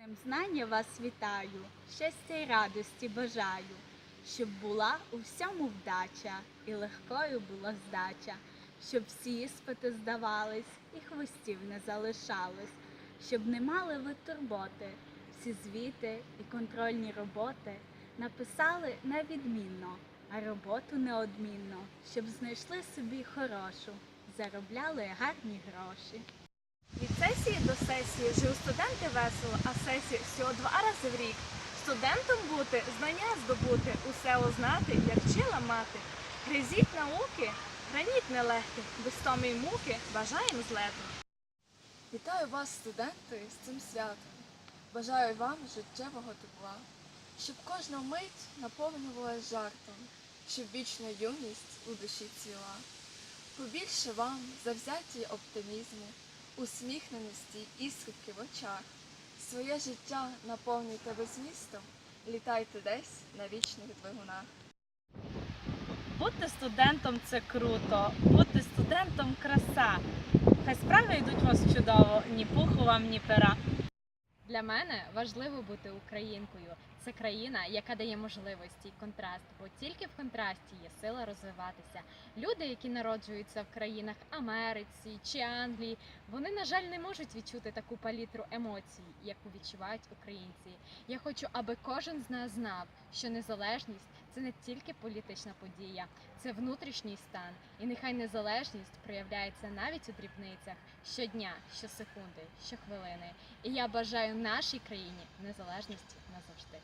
Днем знання вас вітаю, щастя й радості бажаю, щоб була у всьому вдача і легкою була здача, щоб всі іспити здавались і хвостів не залишалось, щоб не мали ви турботи, всі звіти і контрольні роботи написали невідмінно, а роботу неодмінно, щоб знайшли собі хорошу, заробляли гарні гроші. Сесії до сесії жив студенти весело, а сесія всього два рази в рік. Студентом бути, знання здобути, усе узнати, як вчила мати. Гризіть науки, граніт нелегкий, без томи й муки бажаєм злету. Вітаю вас, студенти, з цим святом. Бажаю вам життєвого тепла, щоб кожна мить наповнювалась жартом, щоб вічна юність у душі ціла. Побільше вам завзяті оптимізму, усміхненості, іскрики в очах. Своє життя наповнюйте безмістом, літайте десь на вічних двигунах. Бути студентом це круто, бути студентом краса. Хай справи йдуть вас чудово, ні пуху вам, ні пера. Для мене важливо бути українкою. Це країна, яка дає можливості і контраст, бо тільки в контрасті є сила розвиватися. Люди, які народжуються в країнах Америці чи Англії, вони, на жаль, не можуть відчути таку палітру емоцій, яку відчувають українці. Я хочу, аби кожен з нас знав, що незалежність це не тільки політична подія, це внутрішній стан. І нехай незалежність проявляється навіть у дрібницях щодня, щосекунди, щохвилини. І я бажаю нашій країні незалежності хасууштай.